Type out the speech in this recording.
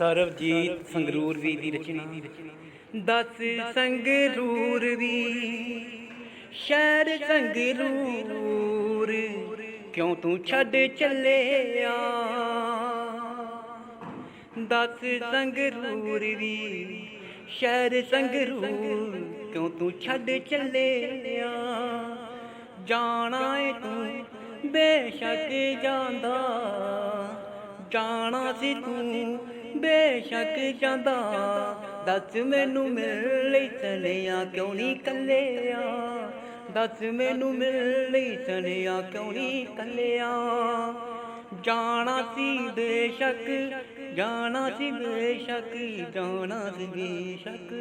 ਸਰਬਜੀਤ ਸੰਗਰੂਰ ਵੀ ਦੀ ਰਚਨਾ। ਦਸ ਸੰਗਰੂਰ ਵੀ ਸ਼ਹਿਰ ਸੰਗਰੂਰ, ਕਿਉਂ ਤੂੰ ਛੱਡ ਚੱਲਿਆ? ਦਸ ਸੰਗਰੂਰ ਵੀ ਸ਼ਹਿਰ ਸੰਗਰੂਰ, ਕਿਉਂ ਤੂੰ ਛੱਡ ਚੱਲਿਆ? ਜਾਣਾ ਏ ਤੂੰ, ਬੇਸ਼ੱਕ ਜਾਂਦਾ। ਜਾਣਾ ਸੀ ਤੂੰ ਬੇਸ਼ੱਕ ਜਾਂਦਾ। ਦੱਸ ਮੈਨੂੰ ਮਿਲ ਲਈ ਚਲਿਆ ਕਿਉਂ ਨਹੀਂ ਕੱਲਿਆ? ਦੱਸ ਮੈਨੂੰ ਮਿਲ ਲਈ ਚਲਿਆ ਕਿਉਂ ਨਹੀਂ ਕੱਲਿਆ? ਜਾਣਾ ਸੀ ਬੇਸ਼ੱਕ, ਜਾਣਾ ਸੀ ਬੇਸ਼ੱਕ, ਜਾਣਾ ਸੀ ਬੇਸ਼ੱਕ।